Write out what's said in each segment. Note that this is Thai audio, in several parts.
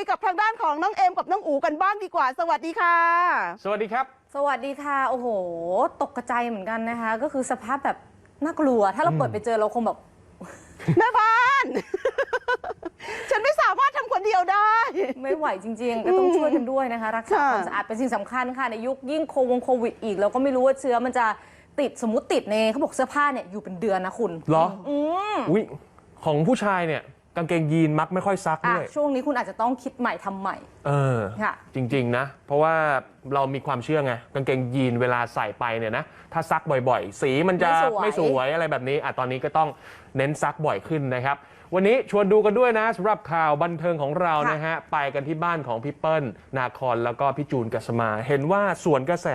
ยกับทางด้านของน้องเอมกับน้องอูกันบ้างดีกว่า สวัสดีค่ะ สวัสดีครับ สวัสดีค่ะ โอ้โห ตกกระใจเหมือนกันนะคะ ก็คือสภาพแบบน่ากลัว ถ้าเราเปิดไปเจอเราคงแบบ แม่บ้าน ฉันไม่สามารถทำคนเดียวได้ ไม่ไหวจริง ๆ ก็ต้องช่วยกันด้วยนะคะ รักษาค่ะ ความสะอาดเป็นสิ่งสำคัญค่ะ ในยุคยิ่งโควงโควิดอีก เราก็ไม่รู้ว่าเชื้อมันจะติดสมมติติดในเขาบอกเสื้อผ้าเนี่ยอยู่เป็นเดือนนะคุณเหรอ อืม อุ้ยของผู้ชายเนี่ย กางเกงยีนมักไม่ค่อยซักอะด้วย ช่วงนี้คุณอาจจะต้องคิดใหม่ทำใหม่ เออ ค่ะ จริง ๆ นะ เพราะว่าเรามีความเชื่อไงกางเกงยีนเวลาใส่ไปเนี่ยนะ ถ้าซักบ่อยๆ สีมันจะไม่สวย ไม่สวยอะไรแบบนี้อะตอนนี้ก็ต้องเน้นซักบ่อยขึ้นนะครับ วันนี้ชวนดูกันด้วยนะสำหรับข่าวบันเทิงของเรานะฮะ ไปกันที่บ้านของพี่เปิ้ล นาคอนแล้วก็พี่จูนกัสมา เห็นว่าสวนกระแส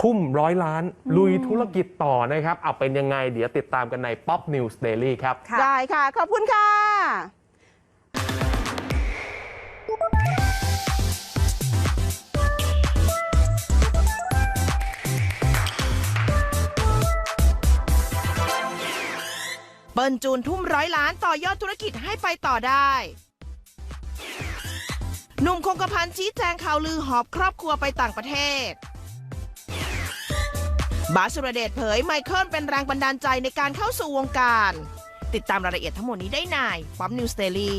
ทุ่มร้อยล้าน ลุยธุรกิจต่อนะครับเอาเป็นยังไงเดี๋ยวติดตามกันใน Pop News Daily ครับ ค่ะ ได้ค่ะ ขอบคุณค่ะ เปิ้ลจูนทุ่มร้อยล้านต่อยอดธุรกิจให้ไปต่อได้ หนุ่มคงกระพันชี้แจงข่าวลือหอบครอบครัวไปต่างประเทศ บาสสุรเดชเผยไมเคิลเป็นแรงบันดาลใจในการเข้าสู่วงการ ติดตามรายละเอียดทั้งหมดนี้ได้ในปั๊มนิวสเตอรี่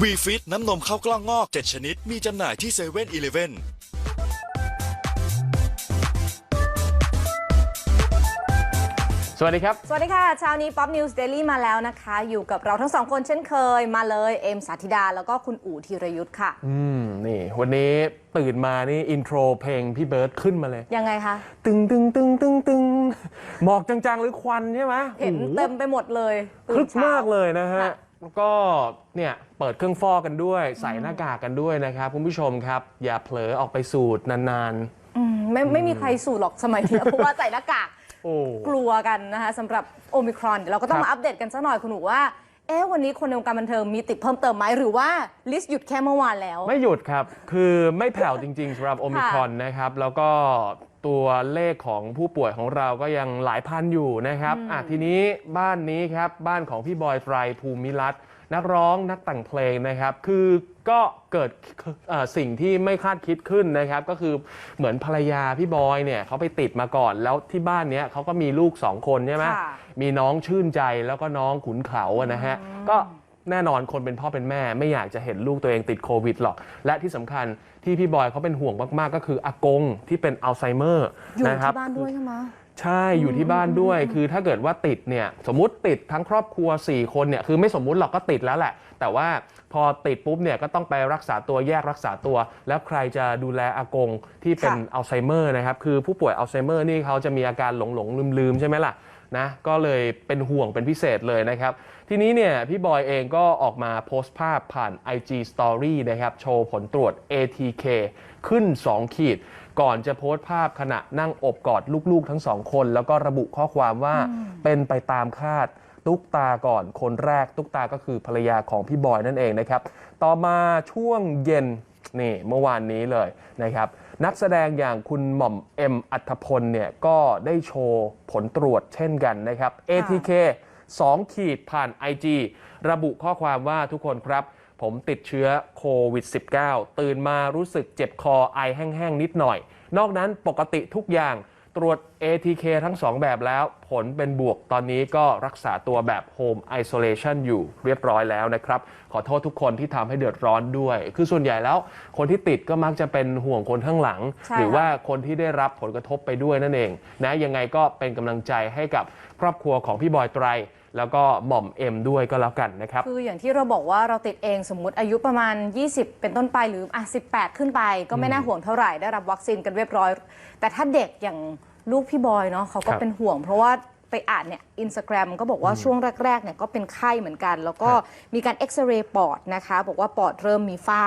วีฟิตน้ำนมข้าวกล้องงอก 7 ชนิด มีจำหน่ายที่เซเว่นอีเลฟเว่น สวัสดีครับ สวัสดีค่ะเช้านี้ Pop News Daily มาแล้วนะคะ อยู่กับเราทั้งสองคนเช่นเคยมาเลย เอมสาธิดา แล้วก็คุณอู๋ธีรยุทธ์ค่ะ อืม นี่ วันนี้ตื่นมานี่ อินโทรเพลงพี่เบิร์ดขึ้นมาเลย ยังไงคะ ตึงตึงตึงตึงตึงหมอกจางๆ หรือควันใช่ไหมเห็นโอ้โเต็มไปหมดเลยคลึกช้มากเลยนะฮะค่ะแล้วก็เนี่ยเปิดเครื่องฟอกกันด้วย ใส่หน้ากากกันด้วยนะครับคุณผู้ชมครับ อย่าเผลอออกไปสูดนานอืมไม่ไม่มีใครสูดหรอกสมัยนี้เพราะว่าใส่หน้ากากๆ โอ้ กลัวกันนะคะสำหรับโอมิครอนเดี๋ยวเราก็ต้องครับ มาอัปเดตกันสักหน่อยคุณหนูว่า เอ๊ะวันนี้คนในวงการบันเทิงมีติดเพิ่มเติมไหมหรือว่าลิสต์หยุดแค่เมื่อวานแล้ว ไม่หยุดครับ คือไม่แผ่วจริง ๆสำหรับโอมิครอนนะครับ แล้วก็ตัวเลขของผู้ป่วยของเราก็ยังหลายพันอยู่นะครับอะทีนี้บ้านนี้ครับ บ้านของพี่บอยไตรภูมิรัตน์ นักร้องนักแต่งเพลงนะครับ คือก็เกิดเอ่อสิ่งที่ไม่คาดคิดขึ้นนะครับ ก็คือเหมือนภรรยาพี่บอยเนี่ยเขาไปติดมาก่อน แล้วที่บ้านเนี้ยเขาก็มีลูกสองคนใช่ไหมค่ะมีน้องชื่นใจแล้วก็น้องขุนเขาอะนะฮะก็แน่นอนคนเป็นพ่อเป็นแม่ไม่อยากจะเห็นลูกตัวเองติดโควิดหรอก และที่สำคัญที่พี่บอยเขาเป็นห่วงมาก ๆ ก็คืออากงที่เป็นอัลไซเมอร์อยู่นะครับที่บ้านด้วยใช่ไหม ใช่อยู่ที่บ้านด้วย คือถ้าเกิดว่าติดเนี่ยสมมุติติดทั้งครอบครัว 4 คนเนี่ยคือไม่สมมุติหรอกก็ติดแล้วแหละ แต่ว่าพอติดปุ๊บเนี่ยก็ต้องไปรักษาตัวแยกรักษาตัว แล้วใครจะดูแลอากงที่เป็นค่ะ อัลไซเมอร์นะครับคือผู้ป่วยอัลไซเมอร์นี่เขาจะมีอาการหลงหลงลืมลืมๆใช่ไหมล่ะนะก็เลยเป็นห่วงเป็นพิเศษเลยนะครับ ทีนี้เนี่ยพี่บอยเองก็ออกมาโพสต์ภาพผ่าน IG Story นะครับโชว์ผลตรวจ ATK ขึ้น 2 ขีด ก่อนจะโพสต์ภาพขณะนั่งอบกอดลูกๆทั้งสองคน แล้วก็ระบุข้อความว่าเป็นไปตามคาดตุ๊กตาก่อนคนแรกตุ๊กตาก็คือภรรยาของพี่บอยนั่นเองนะครับ ต่อมาช่วงเย็นนี่เมื่อวานนี้เลยนะครับนักแสดงอย่างคุณหม่อมเอ็มอัธพลเนี่ยก็ได้โชว์ผลตรวจเช่นกันนะครับ ATK 2 ขีดผ่าน IG ระบุข้อความว่าทุกคนครับ ผมติดเชื้อโควิด -19 ตื่นมารู้สึกเจ็บคอไอแห้งๆ นิดหน่อย นอกนั้นปกติทุกอย่างตรวจ ATK ทั้ง 2 แบบแล้ว ผลเป็นบวกตอนนี้ก็รักษาตัวแบบ Home Isolation อยู่เรียบร้อยแล้วนะครับ ขอโทษทุกคนที่ทำให้เดือดร้อนด้วย คือส่วนใหญ่แล้วคนที่ติดก็มักจะเป็นห่วงคนข้างหลังใช่หรือค่ะว่าคนที่ได้รับผลกระทบไปด้วยนั่นเอง นะยังไงก็เป็นกำลังใจให้กับครอบครัวของพี่บอยไตร แล้วก็หม่อมเอ็มด้วยก็แล้วกันนะครับ คืออย่างที่เราบอกว่าเราติดเองสมมุติอายุประมาณ 20 เป็นต้นไปหรืออะ18 ขึ้นไป ก็ไม่น่าห่วงเท่าไหร่ได้รับวัคซีนกันเรียบร้อย แต่ถ้าเด็กอย่างลูกพี่บอยเนาะเขาก็ครับเป็นห่วงเพราะว่าไปอ่านเนี่ยอินสตาแกรมก็บอกว่าช่วงแรกๆเนี่ยก็เป็นไข้เหมือนกัน แล้วก็ครับมีการเอ็กซเรย์ปอดนะคะ บอกว่าปอดเริ่มมีฝ้า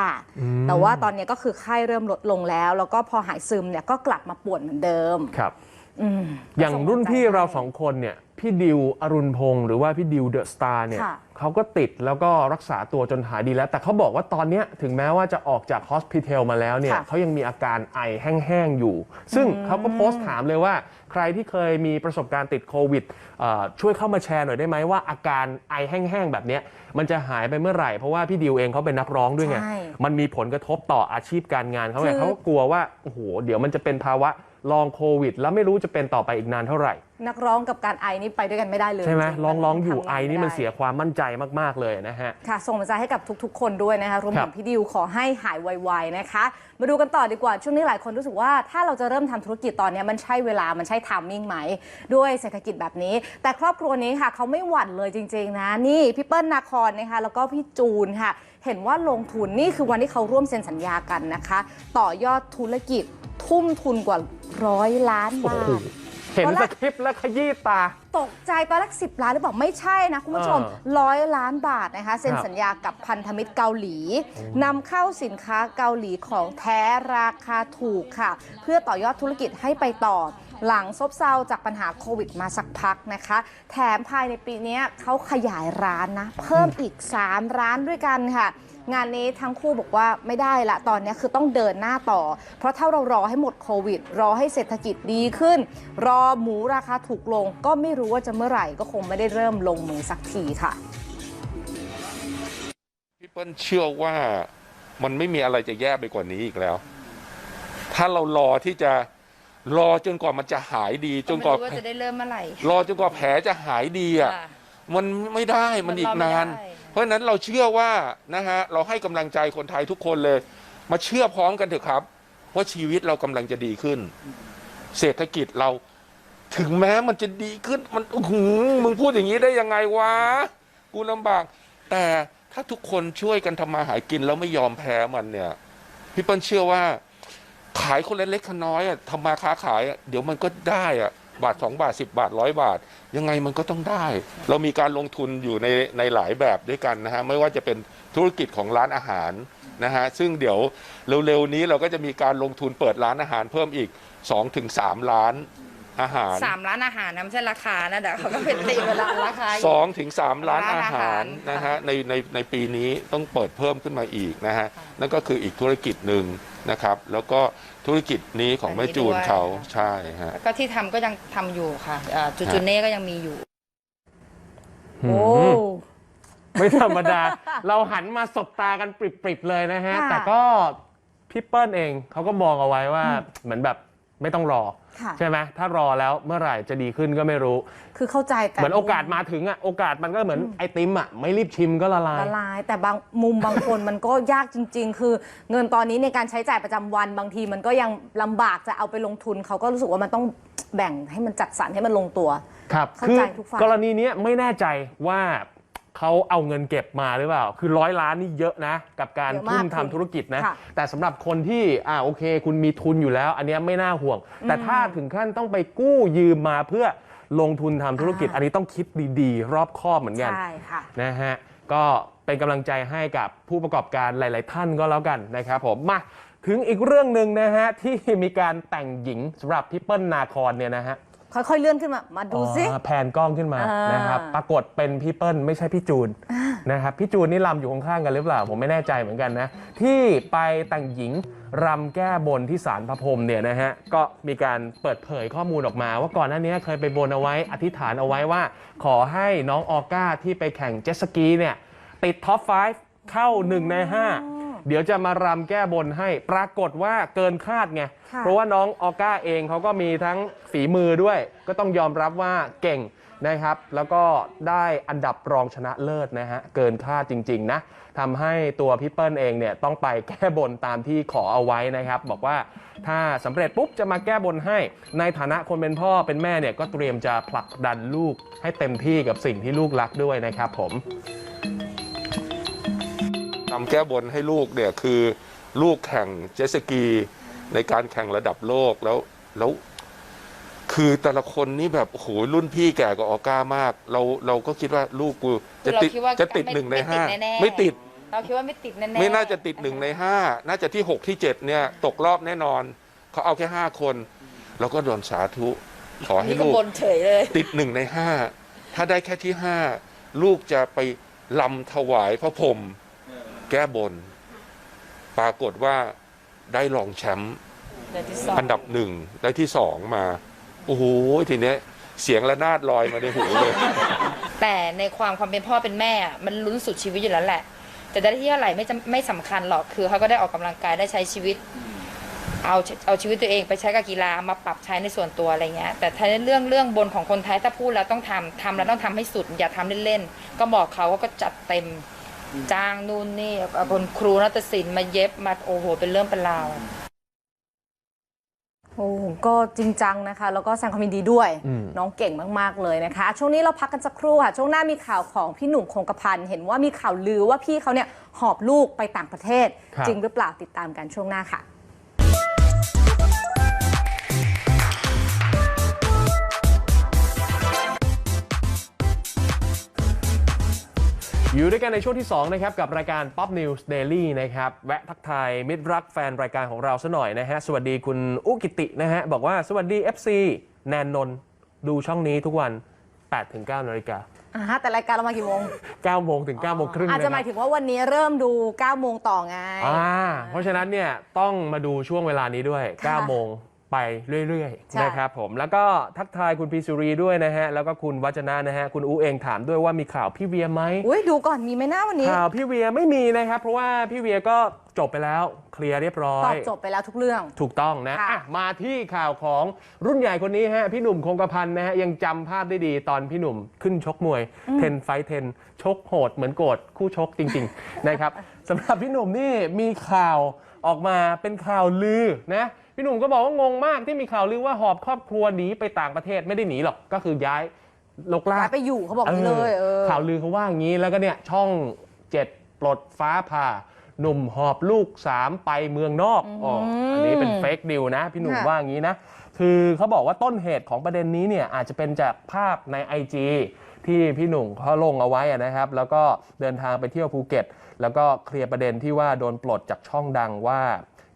แต่ว่าตอนเนี้ยก็คือไข้เริ่มลดลงแล้ว แล้วก็พอหายซึมเนี่ยก็กลับมาป่วนเหมือนเดิมครับ อืมอย่างรุ่นพี่เราสส่องคนเนี่ย พี่ดิวอรุณพงศ์หรือว่าพี่ดิวเดอะสตาร์เนี่ยค่ะ เขาก็ติดแล้วก็รักษาตัวจนหายดีแล้ว แต่เขาบอกว่าตอนเนี้ยถึงแม้ว่าจะออกจากฮอสพิทอลมาแล้วเนี่ยค่ะ เขายังมีอาการไอแห้ง ๆ อยู่ ซึ่งเขาก็โพสต์ถามเลยว่า ใครที่เคยมีประสบการณ์ติดโควิดเอ่อช่วยเข้ามาแชร์หน่อยได้ไหมว่าอาการไอแห้งๆแบบเนี้ยมันจะหายไปเมื่อไหร่เพราะว่าพี่ดิวเองเขาเป็นนักร้องด้วยไง ใช่ มันมีผลกระทบต่ออาชีพการงานเขาไงคือ เขาก็กลัวว่าโอ้โหเดี๋ยวมันจะเป็นภาวะ ลองโควิด แล้วไม่รู้จะเป็นต่อไปอีกนานเท่าไหร่ นักร้องกับการไอนี่ไปด้วยกันไม่ได้เลยใช่ไหมจริๆร้องร้องอยู่ทำงาไอนี่มันด้เสียความมั่นใจมาก ๆ เลยนะฮะ ค่ะ ส่งกำลังใจให้กับทุก ๆ คนด้วยนะคะรวมครัถึบงพี่ดิวขอให้หายไวๆนะคะ มาดูกันต่อดีกว่า ช่วงนี้หลายคนรู้สึกว่าถ้าเราจะเริ่มทำธุรกิจตอนนี้มันใช่เวลามันใช่ทามมิ่งไหม ด้วยเศรษฐกิจแบบนี้ แต่ครอบครัวนี้ค่ะเขาไม่หวั่นเลยจริง ๆ นะนี่พี่เปิ้ลนาคอนนะคะแล้วก็พี่จูนค่ะ เห็นว่าลงทุนนี่คือวันที่เขาร่วมเซ็นสัญญากันนะคะ ต่อยอดธุรกิจทุ่มทุนกว่าร้อยล้านโอ้บาโหท เห็นตอนแรสกคริปต์แล้วขยี้ตา ตกใจตอนแรกสิบล้านหรือเปล่าไม่ใช่นะ คุณผู้ชมเอร้อยล้านบาทนะคะ เซ็นครับสัญญากับพันธมิตรเกาหลีนำเข้าสินค้าเกาหลีของแท้ราคาถูกค่ะ เพื่อต่อยอดธุรกิจให้ไปต่อ หลังซบเซาจากปัญหาโควิดมาสักพักนะคะ แถมภายในปีนี้เขาขยายร้านนะ เพิ่มอีก 3 ร้านด้วยกันค่ะ งานนี้ทั้งคู่บอกว่าไม่ได้ละตอนนี้คือต้องเดินหน้าต่อ เพราะถ้าเรารอให้หมดโควิด รอให้เศรษฐกิจดีขึ้น รอหมูราคาถูกลง ก็ไม่รู้ว่าจะเมื่อไหร่ก็คงไม่ได้เริ่มลงมือสักทีค่ะพี่เปิ้ลเชื่อว่ามันไม่มีอะไรจะแย่ไปกว่านี้อีกแล้ว ถ้าเรารอที่จะ รอจนกว่ามันจะหายดีจนกว่าไม่รู้ว่าจะได้เริ่มเมื่อไหร่รอจนกว่าแผลจะหายดีอะค่ะ มันไม่ได้มันอีกนาน มันรอไม่ได้ เพราะฉะนั้นเราเชื่อว่านะฮะเราให้กำลังใจคนไทยทุกคนเลย มาเชื่อพร้อมกันเถอะครับว่าชีวิตเรากำลังจะดีขึ้น เศรษฐกิจเรา ถึงแม้มันจะดีขึ้น มันอื้อหือมึงพูดอย่างนี้ได้ยังไงวะกูลำบาก แต่ถ้าทุกคนช่วยกันทำมาหากินแล้วไม่ยอมแพ้มันเนี่ยพี่เปิ้ลเชื่อว่า ขายคนเล็กๆน้อยๆอะทำมาค้าขายอะเดี๋ยวมันก็ได้อะบาทสองบาทสิบบาทร้อยบาท ยังไงมันก็ต้องได้ เรามีการลงทุนอยู่ในในหลายแบบด้วยกันนะฮะไม่ว่าจะเป็นธุรกิจของร้านอาหารนะฮะซึ่งเดี๋ยวเร็วๆนี้เราก็จะมีการลงทุนเปิดร้านอาหารเพิ่มอีก 2-3ถึง3ล้านอาหาร สามร้านอาหารนะไม่ใช่ราคานะเดี๋ยวเขาก็เป็นตีเวลาราคาอยู่สองถึงสามล้านร้านอาอาหาหารรนะฮะในในในปีนี้ต้องเปิดเพิ่มขึ้นมาอีกนะฮะนั่นก็คืออีกธุรกิจหนึ่ง นะครับ แล้วก็ธุรกิจนี้ของแม่จูนเขาใช่ฮะแล้วก็ที่ทำก็ยังทำอยู่ค่ะเอ่อจูจูเน่ก็ยังมีอยู่ โอ้ ไม่ธรรมดา เราหันมาสบตากันปริบๆเลยนะฮะ ค่ะแต่ก็พี่เปิ้ลเองเขาก็มองเอาไว้ว่าเหมือนแบบ ไม่ต้องรอค่ะใช่ไหมถ้ารอแล้วเมื่อไหร่จะดีขึ้นก็ไม่รู้ คือเข้าใจแต่เหมือนโอกาสมาถึงอะโอกาสมันก็เหมือนไอติมอะไม่รีบชิมก็ละลายละลาย แต่บางมุมบางคนมันก็ยากจริง ๆ คือเงินตอนนี้ในการใช้จ่ายประจำวันบางทีมันก็ยังลำบากจะเอาไปลงทุนเขาก็รู้สึกว่ามันต้องแบ่งให้มันจัดสรรให้มันลงตัวครับเข้าคือใจทุกฝ่ายกรณีเนี้ยไม่แน่ใจว่า เขาเอาเงินเก็บมาหรือเปล่า คือร้อยล้านนี่เยอะนะ กับการเยอะมากทุ่มทำคุณธุรกิจนะ ค่ะแต่สำหรับคนที่อ่าโอเค คุณมีทุนอยู่แล้ว อันเนี้ยไม่น่าห่วง แต่ถ้าถึงขั้นต้องไปกู้ยืมมาเพื่อลงทุนทำธุรกิจ อ่า อันนี้ต้องคิดดีๆ รอบคอบเหมือนกัน ใช่ค่ะ นะฮะ ก็เป็นกำลังใจให้กับผู้ประกอบการหลาย ๆ ท่านก็แล้วกันนะครับผม มาถึงอีกเรื่องหนึ่งนะฮะ ที่มีการแต่งหญิงสำหรับพี่เปิ้ลนาคอนเนี่ยนะฮะ ค่อยๆเลื่อนขึ้นมา มาดูซิ อ๋อแผนกล้องขึ้นมาอ่านนะครับปรากฏเป็นพี่เปิ้ลไม่ใช่พี่จูนนะครับพี่จูนนี่ลำอยู่ข้างๆกันหรือเปล่า ผมไม่แน่ใจเหมือนกันนะ ที่ไปแต่งหญิงรำแก้บนที่ศาลพระพรหมเนี่ยนะฮะก็มีการเปิดเผยข้อมูลออกมา ว่าก่อนหน้านี้เคยไปบนเอาไว้อธิษฐานเอาไว้ว่า ขอให้น้องออก้าที่ไปแข่งเจ็ตสกีเนี่ยติดท็อป 5 เข้า 1 ใน 5 เดี๋ยวจะมารำแก้บนให้ปรากฏว่าเกินคาดไงค่ะเพราะว่าน้องออก้าเองเขาก็มีทั้งฝีมือด้วย ก็ต้องยอมรับว่าเก่งนะครับ แล้วก็ได้อันดับรองชนะเลิศนะฮะ เกินคาดจริง ๆ นะทำให้ตัวพี่เปิ้ลเองเนี่ยต้องไปแก้บนตามที่ขอเอาไว้นะครับ บอกว่าถ้าสำเร็จปุ๊บจะมาแก้บนให้ ในฐานะคนเป็นพ่อเป็นแม่เนี่ยก็เตรียมจะผลักดันลูกให้เต็มที่กับสิ่งที่ลูกรักด้วยนะครับผม ทำแก้บนให้ลูกเนี่ยคือลูกแข่งเจ็ตสกี ในการแข่งระดับโลกแล้วแล้วคือแต่ละคนนี่แบบโอ้โหรุ่นพี่แก่กว่าออก้ามาก เราเราก็คิดว่าลูกกูจะติดเราคิดว่าจะติดไม่หนึ่งในไม่ติดห้าแน่ๆ ไม่ติด เราคิดว่าไม่ติดแน่ๆไม่น่าจะติดหนึ่งในห้าน่าจะที่หกที่เจ็ดเนี่ยตกรอบแน่นอน เขาเอาแค่ห้าคน แล้วก็โดนสาธุขอให้นี่ก็ลูก บนเฉยเลย ติดหนึ่งในห้า ถ้าได้แค่ที่ห้าลูกจะไปลำถวายพระพรหม แก้บน ปรากฏว่าได้รองแชมป์เดือนที่สองอันดับหนึ่งได้ที่สองมา โอ้โหทีเนี้ยเสียงระนาดลอยมาในหูเลย แต่ในความความเป็นพ่อเป็นแม่อะมันลุ้นสุดชีวิตอยู่แล้วแหละ แต่ได้ที่เท่าไหร่ไม่จำไม่สำคัญหรอกคือเขาก็ได้ออกกำลังกายได้ใช้ชีวิต เอาเอาชีวิตตัวเองไปใช้กับกีฬามาปรับใช้ในส่วนตัวอะไรเงี้ยแต่ถ้าเรื่องเรื่องบนของคนไทยถ้าพูดแล้วต้องทำทำแล้วต้องทำให้สุด อย่าทำเล่นๆก็บอกเขาว่าก็จัดเต็ม จ้างนู่นนี่เอาคนครูนัตศิลป์มาเย็บมาโอ้โห เป็นเรื่องเป็นราวโอ้ก็จริงจังนะคะ แล้วก็แสดงความยินดีด้วยอืมน้องเก่งมาก ๆ เลยนะคะ ช่วงนี้เราพักกันสักครู่ค่ะ ช่วงหน้ามีข่าวของพี่หนุ่มคงกระพันธ์เห็นว่ามีข่าวลือว่าพี่เขาเนี่ยหอบลูกไปต่างประเทศครับจริงหรือเปล่าติดตามกันช่วงหน้าค่ะ อยู่ด้วยกันในช่วงที่2นะครับกับรายการ Pop News Daily นะครับแวะทักทายมิตรรักแฟนรายการของเราซะหน่อยนะฮะสวัสดีคุณอุกิตินะฮะบอกว่าสวัสดี FC แนนนนท์ดูช่องนี้ทุกวัน 8-9นาฬิกาอ่าฮะแต่รายการเรามากี่โมง 9โมงถึง9โมงครึ่งอาจจะหมายนคถึรับงว่าวันนี้เริ่มดู9โมงต่อไงอ่าเพราะฉะนั้นเนี่ยต้องมาดูช่วงเวลานี้ด้วยค่ะ9โมง ไปเรื่อยใช่ ๆนะครับผมแล้วก็ทักทายคุณพีสุรีด้วยนะฮะ แล้วก็คุณวัจนะนะฮะ คุณอูเองถามด้วยว่ามีข่าวพี่เวียไหม อุ้ยดูก่อนมีไหมหน้าวันนี้ ข่าวพี่เวียไม่มีนะครับ เพราะว่าพี่เวียก็จบไปแล้วเคลียร์เรียบร้อตอย บจบไปแล้วทุกเรื่อง ถูกต้องนะค่ะ อะมาที่ข่าวของรุ่นใหญ่คนนี้ฮะพี่หนุ่มคงกระพันธ์นะฮะยังจำภาพได้ดีตอนพี่หนุ่มขึ้นชกมวยเทนไฟเทนชกโหดเหมือนโกรธคู่ชกจริง ๆ นะครับสำหรับพี่หนุ่มนี่มีข่าวออกมาเป็นข่าวลือนะ พี่หนุ่มก็บอกว่างงมากที่มีข่าวลือว่าหอบครอบครัวหนีไปต่างประเทศไม่ได้หนีหรอกก็คือย้ายลกลาย้ายไปอยู่เขาบอกนี้เลยเออข่าวลือเขาว่าอย่างนี้แล้วก็เนี่ยช่องเจ็ดปลดฟ้าผ่าหนุ่มหอบลูกสามไปเมืองนอกอ๋ออันนี้เป็นเฟกนิวนะ พี่หนุ่มค่ะว่าอย่างนี้นะ คือเขาบอกว่าต้นเหตุของประเด็นนี้เนี่ยอาจจะเป็นจากภาพใน IG ที่พี่หนุ่มเขาลงเอาไว้อะนะครับ แล้วก็เดินทางไปเที่ยวภูเก็ต แล้วก็เคลียร์ประเด็นที่ว่าโดนปลดจากช่องดังว่า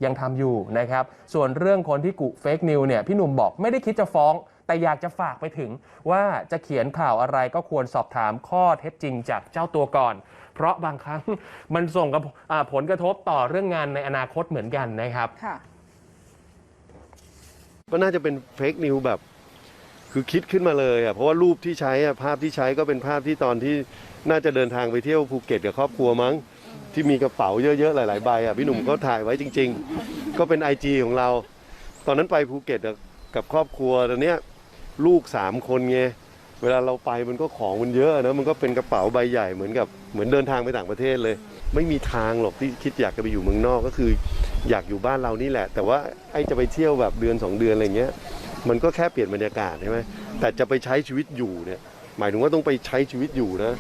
ยังทำอยู่นะครับ ส่วนเรื่องคนที่กุเฟกนิวเนี่ยพี่หนุ่มบอกไม่ได้คิดจะฟ้อง แต่อยากจะฝากไปถึงว่าจะเขียนข่าวอะไรก็ควรสอบถามข้อเท็จจริงจากเจ้าตัวก่อน เพราะบางครั้งมันส่งกับอ่าผลกระทบต่อเรื่องงานในอนาคตเหมือนกันนะครับค่ะก็น่าจะเป็นเฟกนิวแบบคือคิดขึ้นมาเลยอะเพราะว่ารูปที่ใช้อะภาพที่ใช้ก็เป็นภาพที่ตอนที่น่าจะเดินทางไปเที่ยวภูเก็ตกับครอบครัวมั้ง ที่มีกระเป๋าเยอะๆหลายๆใบอะพี่หนุ่มก็ถ่ายไว้จริง ๆ ก็เป็น IG ของเรา ตอนนั้นไปภูเก็ตอะกับครอบครัวตอนเนี้ยลูกสามคนไงเวลาเราไปมันก็ของมันเยอะนะมันก็เป็นกระเป๋าใบใหญ่เหมือนกับเหมือนเดินทางไปต่างประเทศเลย ไม่มีทางหรอกที่คิดอยากจะไปอยู่เมืองนอกก็คือ อยากอยู่บ้านเรานี่แหละ แต่ว่าไอ้จะไปเที่ยวแบบเดือนสองเดือนอะไรเงี้ยมันก็แค่เปลี่ยนบรรยากาศใช่ไหมแต่จะไปใช้ชีวิตอยู่เนี่ยหมายถึงว่าต้องไปใช้ชีวิตอยู่นะ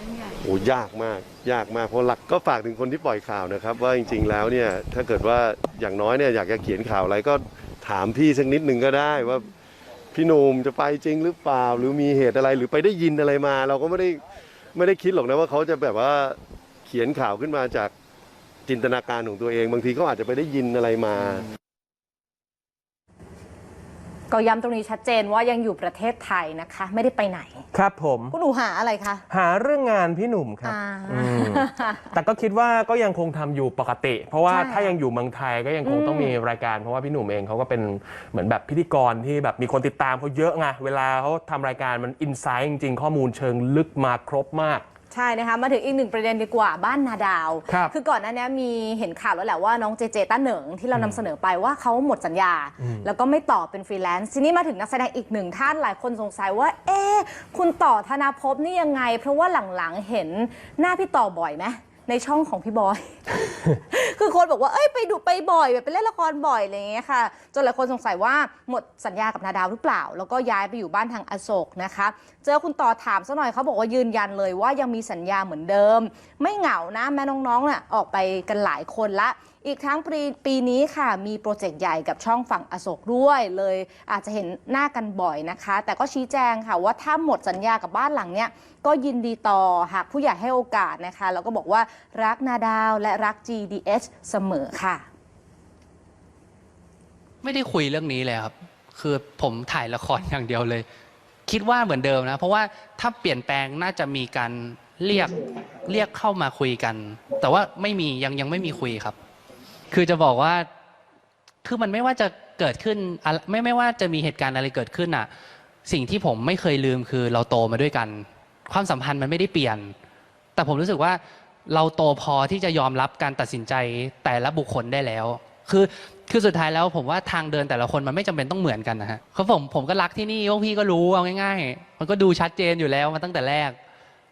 โอ้ยากมาก ยากมากเพราะหลักก็ฝากถึงคนที่ปล่อยข่าวนะครับ ว่าจริง ๆ แล้วเนี่ยถ้าเกิดว่าอย่างน้อยเนี่ยอยากจะเขียนข่าวอะไรก็ถามพี่สักนิดหนึ่งก็ได้ว่าพี่หนุ่มจะไปจริงหรือเปล่า หรือมีเหตุอะไรหรือไปได้ยินอะไรมา เราก็ไม่ได้ไม่ได้คิดหรอกนะว่าเขาจะแบบว่าเขียนข่าวขึ้นมาจากจินตนาการของตัวเอง บางทีเขาอาจจะไปได้ยินอะไรมา ก็ย้ำตรงนี้ชัดเจนว่ายังอยู่ประเทศไทยนะคะ ไม่ได้ไปไหน ครับผม คุณหนูหาอะไรคะ หาเรื่องงานพี่หนุ่มครับอ่า อืมแต่ก็คิดว่าก็ยังคงทำอยู่ปกติ เพราะว่าใช่ถ้ายังอยู่เมืองไทยก็ยังคงอืมต้องมีรายการ เพราะว่าพี่หนุ่มเองเขาก็เป็นเหมือนแบบพิธีกรที่แบบมีคนติดตามเขาเยอะไงเวลาเขาทำรายการมันอินไซต์จริงๆ ข้อมูลเชิงลึกมาครบมาก ใช่นะคะมาถึงอีกหนึ่งประเด็นดีกว่าบ้านนาดาว ครับอก่อนหน้านี้มีเห็นข่าวแล้วแหละว่าน้องเจเจต้าเหนิงที่เรานำเสนอไปว่าเขาหมดสัญญาแล้วก็ไม่ต่อเป็นฟรีแลนซ์ทีนี้มาถึงนักแสดงอีกหนึ่งท่านหลายคนสงสัยว่า เอ๊ะคุณต่อธนาภพนี่ยังไง เพราะว่าหลังๆเห็นหน้าพี่ต่อบ่อยไหม ในช่องของพี่บอย คือคนบอกว่า เอ้ยไปดูไปบ่อยแบบไปเล่นละครบ่อยอะไรอย่างเงี้ยค่ะ จนหลายคนสงสัยว่าหมดสัญญากับนาดาวหรือเปล่า แล้วก็ย้ายไปอยู่บ้านทางอโศกนะคะ เจอคุณต่อถามซะหน่อยเขาบอกว่ายืนยันเลยว่ายังมีสัญญาเหมือนเดิม ไม่เหงานะแม่น้องๆน่ะออกไปกันหลายคนละ อีกทั้งปีปีนี้ค่ะ มีโปรเจกต์ใหญ่กับช่องฝั่งอโศกด้วยเลยอาจจะเห็นหน้ากันบ่อยนะคะ แต่ก็ชี้แจงค่ะว่าถ้าหมดสัญญากับบ้านหลังเนี้ยก็ยินดีต่อหากผู้ใหญ่ให้โอกาสนะคะ แล้วก็บอกว่ารักนาดาวและรัก GDS เสมอค่ะ ไม่ได้คุยเรื่องนี้เลยครับ คือผมถ่ายละครอย่างเดียวเลย คิดว่าเหมือนเดิมนะ เพราะว่าถ้าเปลี่ยนแปลงน่าจะมีการเรียกเรียกเข้ามาคุยกัน แต่ว่าไม่มียังยังไม่มีคุยครับ คือจะบอกว่า คือมันไม่ว่าจะเกิดขึ้นอะไรไม่ไม่ว่าจะมีเหตุการณ์อะไรเกิดขึ้นอะ สิ่งที่ผมไม่เคยลืมคือเราโตมาด้วยกัน ความสัมพันธ์มันไม่ได้เปลี่ยน แต่ผมรู้สึกว่าเราโตพอที่จะยอมรับการตัดสินใจแต่ละบุคคลได้แล้ว คือคือสุดท้ายแล้วผมว่าทางเดินแต่ละคนมันไม่จำเป็นต้องเหมือนกันนะฮะเขาะผมผมก็รักที่นี่พวกพี่ก็รู้เอาง่าย ๆ มันก็ดูชัดเจนอยู่แล้วมาตั้งแต่แรก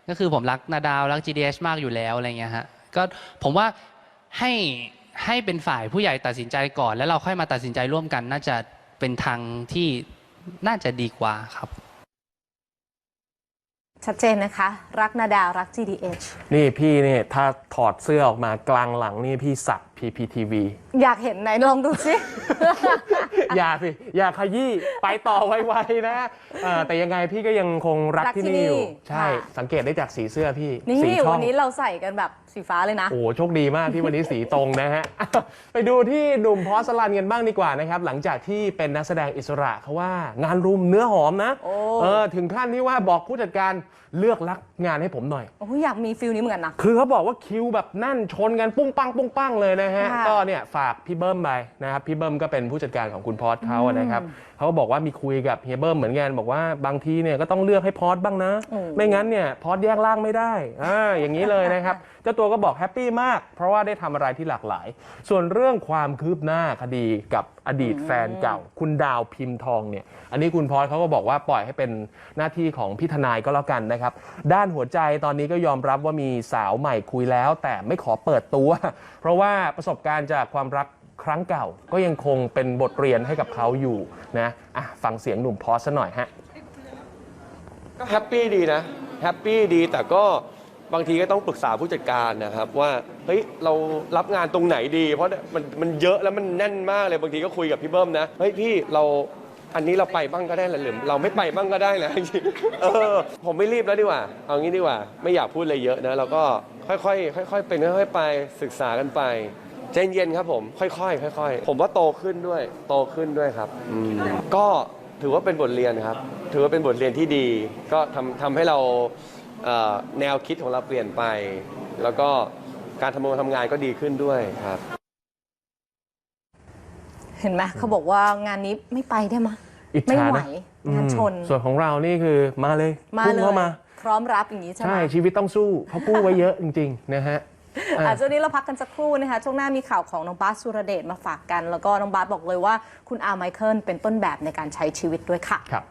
ก็คือผมรักนาดาวรัก GDS มากอยู่แล้วอะไรเงี้ยฮะก็ผมว่าให้ ให้เป็นฝ่ายผู้ใหญ่ตัดสินใจก่อน แล้วเราค่อยมาตัดสินใจร่วมกัน น่าจะเป็นทางที่น่าจะดีกว่าครับ ชัดเจนนะคะ รักนาดาวรัก GDH นี่พี่เนี่ยถ้าถอดเสื้อออกมากลางหลังนี่พี่สัก PPTV อยากเห็นไหนลองดูสิ อย่าสิ อย่าขยี้ไปต่อไวๆนะเออแต่ยังไงพี่ก็ยังคงรักรักที่ที่นี่อยู่ นี่ใช่ ค่ะ สังเกตได้จากสีเสื้อพี่นี่สีช่อวังนนี้เราใส่กันแบบสีฟ้าเลยนะ โอ้โหโชคดีมากที่วันนี้สีตรงนะฮะ ไปดูที่หนุ่มพอสลันกันบ้างดีกว่านะครับ หลังจากที่เป็นนักแสดงอิสระเขาว่างานรุมเนื้อหอมนะ โอ้ เออ ถึงขั้นที่ว่าบอกผู้จัดการ เลือกรับงานให้ผมหน่อย โอ้ยอยากมีฟิลนี้เหมือนกันนะ คือเขาบอกว่าคิวแบบแน่นชนกันปุ้งปังปุ้งปังเลยนะฮะ ค่ะก็เนี่ยฝากพี่เบิ้มไปนะครับพี่เบิ้มก็เป็นผู้จัดการของคุณพอสเขาอะนะครับเขาก็บอกว่ามีคุยกับเฮียเบิ้มเหมือนกันบอกว่าบางทีเนี่ยก็ต้องเลือกให้พอสบ้างนะ โอ้ ไม่งั้นเนี่ยพอสแยกล่างไม่ได้อ่าอย่างนี้เลยนะครับเจ้าตัวก็บอกแฮปปี้มาก เพราะว่าได้ทำอะไรที่หลากหลาย ส่วนเรื่องความคืบหน้าคดีกับอดีตแฟนเก่า คุณดาวพิมพ์ทองเนี่ย อันนี้คุณพอสเขาก็บอกว่าปล่อยให้เป็นหน้าที่ของพี่ทนายก็แล้วกันนะครับ ด้านหัวใจตอนนี้ก็ยอมรับว่ามีสาวใหม่คุยแล้ว แต่ไม่ขอเปิดตัว เพราะว่าประสบการณ์จากความรักครั้งเก่า ก็ยังคงเป็นบทเรียนให้กับเขาอยู่นะอะฟังเสียงหนุ่มพอสซะหน่อยฮะ ก็แฮปปี้ดีนะแฮปปี้ดีแต่ก็ บางทีก็ต้องปรึกษาผู้จัดการนะครับ ว่าเฮ้ยเรารับงานตรงไหนดี เพราะมันมันเยอะแล้วมันแน่นมากเลยบางทีก็คุยกับพี่เบิ้มนะเฮ้ยพี่เราอันนี้เราไปบ้างก็ได้แหละหรือเราไม่ไปบ้างก็ได้นะจริงเออ ผมไม่รีบแล้วดีกว่า เอางี้ดีกว่า ไม่อยากพูดอะไรเยอะนะเราก็ค่อยๆค่อยๆเป็นค่อยๆไปศึกษากันไปใจเย็นครับผมค่อยๆค่อยๆผมว่าโตขึ้นด้วยโตขึ้นด้วยครับอืมก็ถือว่าเป็นบทเรียนครับ ถือว่าเป็นบทเรียนที่ดี ก็ทำทำให้เรา แนวคิดของเราเปลี่ยนไป แล้วก็การทำงานทำงานก็ดีขึ้นด้วยครับ เห็นไหมเขาบอกว่างานนี้ไม่ไปได้มะอิจฉานะไม่ไหวงานชนอืมส่วนของเรานี่คือมาเลยมาพุ่งเลเข้ายมา พร้อมรับอย่างนี้ใช่ไหมใช่ชีวิตต้องสู้เพราะกู้ไว้เยอะจริง ๆ นะฮะอะ อะช่วงนี้เราพักกันสักครู่นะคะ ช่วงหน้ามีข่าวของน้องบาสสุรเดชมาฝากกัน แล้วก็น้องบาสบอกเลยว่า คุณอาไมเคิลเป็นต้นแบบในการใช้ชีวิตด้วยค่ะ ครับ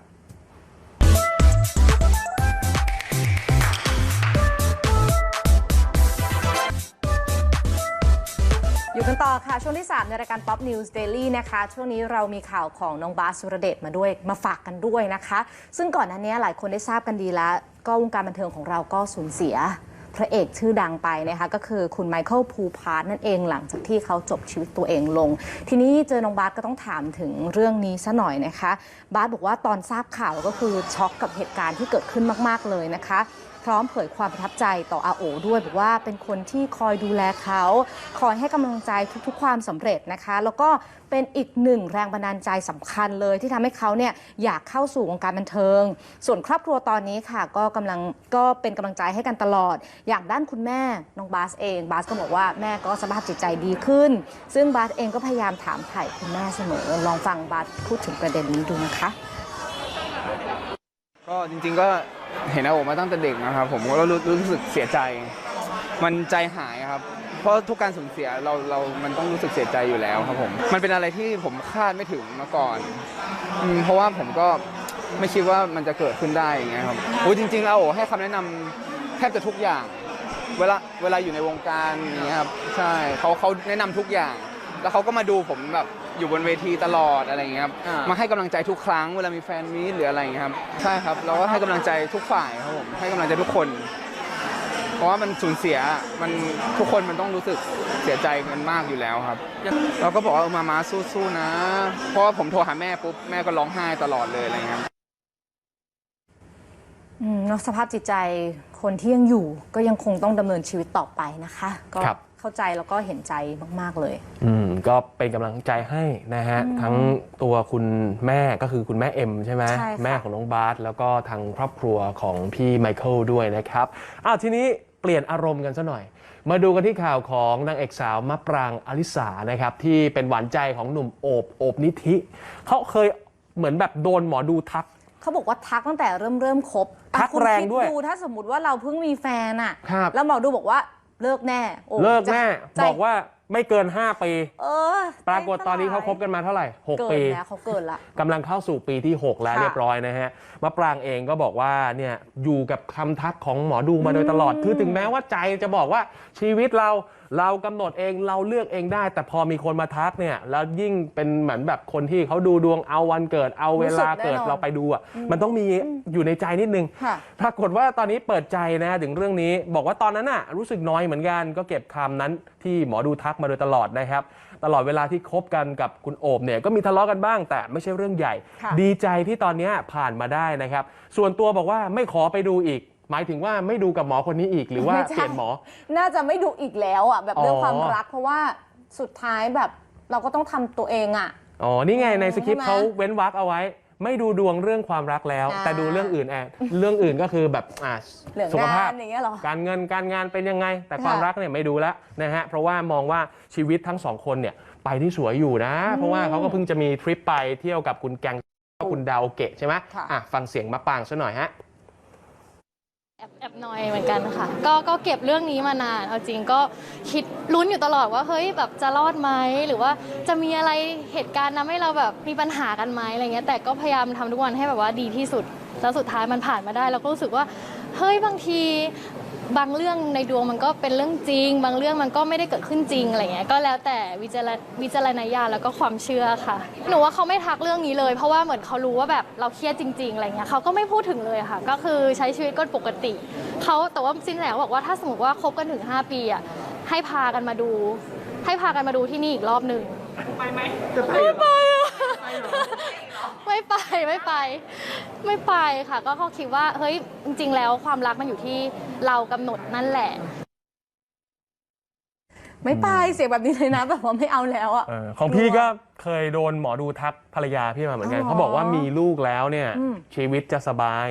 อยู่กันต่อค่ะ ช่วงที่ 3 ในรายการ Pop News Daily นะคะ ช่วงนี้เรามีข่าวของน้องบาสสุรเดชมาด้วยมาฝากกันด้วยนะคะ ซึ่งก่อนหน้านี้หลายคนได้ทราบกันดีแล้ว ก็วงการบันเทิงของเราก็สูญเสียพระเอกชื่อดังไปนะคะก็คือคุณไมเคิลภูพาร์นั่นเองหลังจากที่เขาจบชีวิตตัวเองลง ทีนี้เจอน้องบาสก็ต้องถามถึงเรื่องนี้ซะหน่อยนะคะ บาสบอกว่าตอนทราบข่าวก็คือช็อกกับเหตุการณ์ที่เกิดขึ้นมาก ๆเลยนะคะ พร้อมเผยความประทับใจต่ออาโอด้วยบอกว่าเป็นคนที่คอยดูแลเขา คอยให้กำลังใจทุกๆ ความสำเร็จนะคะ แล้วก็เป็นอีกหนึ่งแรงบันดาลใจสำคัญเลยที่ทำให้เขาเนี่ยอยากเข้าสู่วงการบันเทิง ส่วนครอบครัวตอนนี้ค่ะก็กำลังก็เป็นกำลังใจให้กันตลอด อย่างด้านคุณแม่น้องบาสเองบาสก็บอกว่าแม่ก็สภาพจิตใจดีขึ้น ซึ่งบาสเองก็พยายามถามไถ่คุณแม่เสมอ ลองฟังบาสพูดถึงประเด็นนี้ดูนะคะ ก็จริงๆก็ เห็นอาโอมาตั้งแต่เด็กนะครับ ผมก็รู้รู้สึกเสียใจ มันใจหายครับ เพราะทุกการสูญเสียเราเรามันต้องรู้สึกเสียใจอยู่แล้วครับผมมันเป็นอะไรที่ผมคาดไม่ถึงมาก่อนอืมเพราะว่าผมก็ไม่คิดว่ามันจะเกิดขึ้นได้อย่างเงี้ยครับโอ้ยจริงๆอาโอให้คำแนะนำแทบจะทุกอย่าง เวลาเวลาอยู่ในวงการอย่างเงี้ยครับใช่เขาเขาแนะนำทุกอย่าง แล้วเขาก็มาดูผมแบบ อยู่บนเวทีตลอดอะไรอย่างเงี้ยครับมาให้กำลังใจทุกครั้งเวลามีแฟนมีตหรืออะไรอย่างเงี้ยครับใช่ครับเราก็ให้กำลังใจทุกฝ่ายครับผมให้กำลังใจทุกคน เพราะว่ามันสูญเสียมันทุกคนมันต้องรู้สึกเสียใจกันมากอยู่แล้วครับ เราก็บอกว่าเออมามาสู้ๆนะ เพราะว่าผมโทรหาแม่ปุ๊บแม่ก็ร้องไห้ตลอดเลยอะไรอย่างเงี้ยอืมเนอะสภาพจิตใจคนที่ยังอยู่ก็ยังคงต้องดำเนินชีวิตต่อไปนะคะ ก็ครับ เข้าใจแล้วก็เห็นใจมาก ๆ เลย อืมก็เป็นกำลังใจให้นะฮะอืมทั้งตัวคุณแม่ก็คือคุณแม่เอ็มใช่ไหมใช่ค่ะ แม่ของน้องบาสแล้วก็ทางครอบครัวของพี่ไมเคิลด้วยนะครับอ้าวทีนี้เปลี่ยนอารมณ์กันซะหน่อย มาดูกันที่ข่าวของนางเอกสาวมะปรางอลิสานะครับที่เป็นหวานใจของหนุ่มโอบโอบนิธิเขาเคยเหมือนแบบโดนหมอดูทัก เขาบอกว่าทักตั้งแต่เริ่มเริ่มคบอะทักคุณแรงคิด้วยดูถ้าสมมติว่าเราเพิ่งมีแฟนอะครับ แล้วหมอดูบอกว่า เลิกแน่โอ้เลิกแน่ใจบอกว่าไม่เกิน 5 ปี เออปรากฏตอนนี้เขาคบกันมาเท่าไหร่เกิ6นปีแล้วเขาเกินละกำลังเข้าสู่ปีที่ 6 แล้วค่ะเรียบร้อยนะฮะมะปรางเองก็บอกว่าเนี่ยอยู่กับคำทักของหมอดูมาโดยตลอด คือถึงแม้ว่าใจจะบอกว่าชีวิตเรา เรากำหนดเองเราเลือกเองได้ แต่พอมีคนมาทักเนี่ยแล้วยิ่งเป็นเหมือนแบบคนที่เขาดูดวงเอาวันเกิดเอาเวลาเกิดรู้สึกแน่นอนเราไปดูอะมันต้องมีอยู่ในใจนิดนึงค่ะปรากฏว่าตอนนี้เปิดใจนะถึงเรื่องนี้ บอกว่าตอนนั้นน่ะรู้สึกน้อยเหมือนกัน ก็เก็บคำนั้นที่หมอดูทักมาโดยตลอดนะครับ ตลอดเวลาที่คบกันกับคุณโอบเนี่ยก็มีทะเลาะกันบ้าง แต่ไม่ใช่เรื่องใหญ่ค่ะดีใจที่ตอนนี้ผ่านมาได้นะครับ ส่วนตัวบอกว่าไม่ขอไปดูอีก หมายถึงว่าไม่ดูกับหมอคนนี้อีกหรือว่าไม่ใช่ เปลี่ยนหมอ น่าจะไม่ดูอีกแล้วอะแบบเรื่องอ๋อ ความรักเพราะว่าสุดท้ายแบบเราก็ต้องทำตัวเองอะ อ๋อ นี่ไงในสคริปต์ใช่ไหมเขาเว้นวรรคเอาไว้ ไม่ดูดวงเรื่องความรักแล้ว อ่า แต่ดูเรื่องอื่นแอนเรื่องอื่นก็คือแบบอ่าเหลืองสุขภาพงานอย่างเงี้ยเหรอ การเงินการงานเป็นยังไง แต่ความค่ะรักเนี่ยไม่ดูแล้วนะฮะเพราะว่ามองว่าชีวิตทั้งสองคนเนี่ยไปที่สวยอยู่นะ เพราะว่าเขาก็เพิ่งจะมีทริปไปเที่ยวกับคุณแกงคุณดาวเกะใช่ไหมค่ะ อะฟังเสียงมาปางซะหน่อยฮะ แอบแอบนอยเหมือนกันค่ะ ก็ก็เก็บเรื่องนี้มานานเอาจริงก็คิดลุ้นอยู่ตลอดว่าเฮ้ยแบบจะรอดไหมหรือว่าจะมีอะไรเหตุการณ์นะให้เราแบบมีปัญหากันไหมอะไรเงี้ยแต่ก็พยายามทำทุกวันให้แบบว่าดีที่สุด แล้วสุดท้ายมันผ่านมาได้เราก็รู้สึกว่าเฮ้ยบางที บางเรื่องในดวงมันก็เป็นเรื่องจริง บางเรื่องมันก็ไม่ได้เกิดขึ้นจริงอะไรเงี้ยก็แล้วแต่วิจารณวิจารณญาณแล้วก็ความเชื่อค่ะ หนูว่าเขาไม่ทักเรื่องนี้เลย เพราะว่าเหมือนเขารู้ว่าแบบเราเครียดจริงๆอะไรเงี้ยเขาก็ไม่พูดถึงเลยค่ะ ก็คือใช้ชีวิตก็ปกติเขาแต่ว่าสินแสบอกว่าถ้าสมมติว่าคบกันถึง 5 ปีอะให้พากันมาดู ให้พากันมาดูที่นี่อีกรอบหนึ่งไปไหมไม่ไปอะ ไม่ไปไม่ไป ไม่ไปค่ะ ก็เขาคิดว่าเฮ้ยจริง ๆ แล้วความรักมันอยู่ที่เรากำหนดนั่นแหละ ไม่ไปเสียงแบบนี้เลยนะแบบว่าไม่เอาแล้วอะ เออของพี่ก็เคยโดนหมอดูทักภรรยาพี่มาเหมือนกันอ๋อเขาบอกว่ามีลูกแล้วเนี่ยอืมชีวิตจะสบาย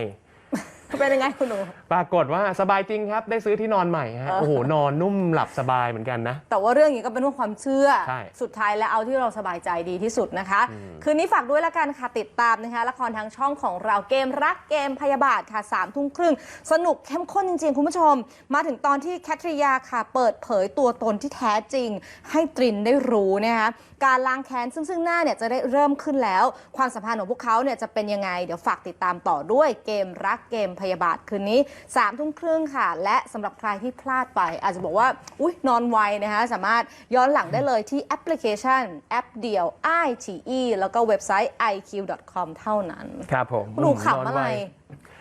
เป็นยังไงคุณหนู ปรากฏว่าสบายจริงครับ ได้ซื้อที่นอนใหม่ฮะเออโอ้โห นอนนุ่มหลับสบายเหมือนกันนะ แต่ว่าเรื่องนี้ก็เป็นเรื่องความเชื่อ ใช่สุดท้ายแล้วเอาที่เราสบายใจดีที่สุดนะคะคืนนี้ฝากด้วยละกันค่ะ ติดตามนะคะ ละครทางช่องของเราเกมรักเกมพยาบาทค่ะสามทุ่มครึ่ง สนุกเข้มข้นจริงๆ คุณผู้ชม มาถึงตอนที่แคทริยาค่ะ เปิดเผยตัวตนที่แท้จริง ให้ตรินได้รู้นะคะ การล้างแค้นซึ่งซึ่งหน้าเนี่ยจะได้เริ่มขึ้นแล้ว ความสัมพันธ์ของพวกเขาเนี่ยจะเป็นยังไง เดี๋ยวฝากติดตามต่อด้วยเกมรักเกมพยาบาทคืนนี้3ามทุ่มครึ่งค่ะ และสำหรับใครที่พลาดไป อาจจะบอกว่า อุ๊ยนอนไวนะคะสามารถย้อนหลังได้เลยที่แอปพลิเคชันแอปเดียว ITE แล้วก็เว็บไซต์ iq.com เท่านั้นครับผมคุณหนูขำอะไร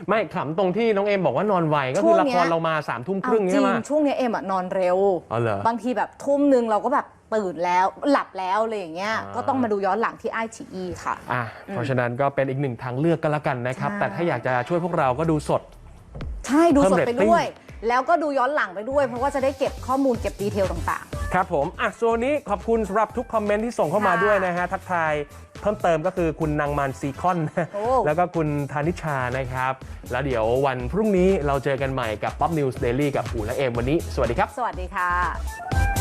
ไม่ขำตรงที่น้องเอมบอกว่านอนไวก็คือช่วละงเนี้คยรเรามาสามทุ่มคเอารึ่งจใช่ริไหงมช่วงนี้เอ็มอะนอนเร็วอ๋อเหรอบางทีแบบทุ่มหนึ่งเราก็แบบ ตื่นแล้วหลับแล้วอะไรอย่างเงี้ยอ่าก็ต้องมาดูย้อนหลังที่ ITE ค่ะ อะเพราะฉะนั้นก็เป็นอีกหนึ่งทางเลือกก็แล้วกันนะครับ ใช่ แต่ถ้าอยากจะช่วยพวกเราก็ดูสด ใช่ดูสดเพิ่มไป rating ด้วย แล้วก็ดูย้อนหลังไปด้วย เพราะว่าจะได้เก็บข้อมูลเก็บดีเทลต่าง ครับผม อะส่วนนี้ขอบคุณสำหรับทุกคอมเมนต์ที่ส่งเข้ามาค่ะด้วยนะฮะ ทักทายเพิ่มเติมก็คือคุณนางมันซีคอน โอ้ แล้วก็คุณธานิชานะครับ แล้วเดี๋ยววันพรุ่งนี้เราเจอกันใหม่กับ Pop News Daily กับอูและเอมวันนี้ สวัสดีครับ ๆ สวัสดีค่ะ